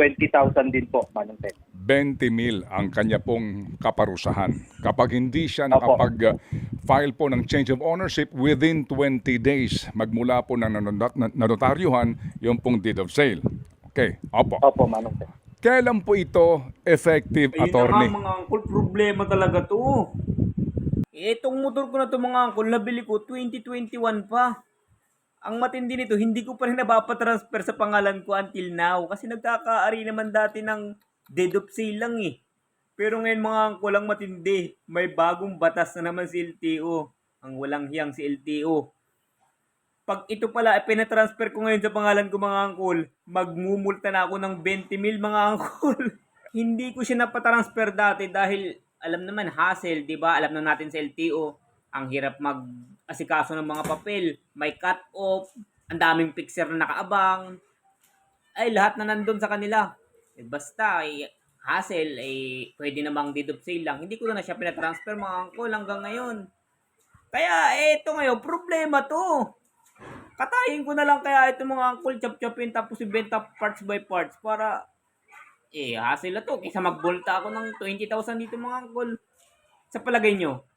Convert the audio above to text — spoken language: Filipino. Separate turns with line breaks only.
20,000 din po, Manong Ted.
20 mil ang kanya pong kaparusahan. Kapag hindi siya nakapag-file po ng change of ownership within 20 days magmula po ng nanot- nanotaryuhan yung pong deed of sale. Okay, opo.
Opo, Manong Ted.
Kailan po ito effective,
Ayun
attorney?
nga mga angkol, problema talaga to. Itong motor ko na to mga angkol, nabili ko 2021 pa. Ang matindi nito, hindi ko pa rin napapatransfer sa pangalan ko until now. Kasi nagkakaari naman dati ng dead of lang eh. Pero ngayon mga angkol, ang matindi, may bagong batas na naman si LTO. Ang walang hiyang si LTO. Pag ito pala, eh, pinatransfer ko ngayon sa pangalan ko mga angkol, magmumulta na ako ng 20 mil mga angkol. Hindi ko siya napatransfer dati dahil alam naman hassle, 'di ba? Alam na natin sa LTO, ang hirap mag-asikaso ng mga papel, may cut off, ang daming picture na nakaabang. Ay lahat na nandun sa kanila. Eh, basta eh, hassle eh pwede namang deed of sale lang. Hindi ko na siya pinatransfer mga angkol hanggang ngayon. Kaya eto ngayon, problema to. Katayin ko na lang kaya ito mga angkol chop-chopin tapos ibenta parts by parts para eh hassle na to kaysa magbolta ako ng 20,000 dito mga angkol. Sa palagay nyo,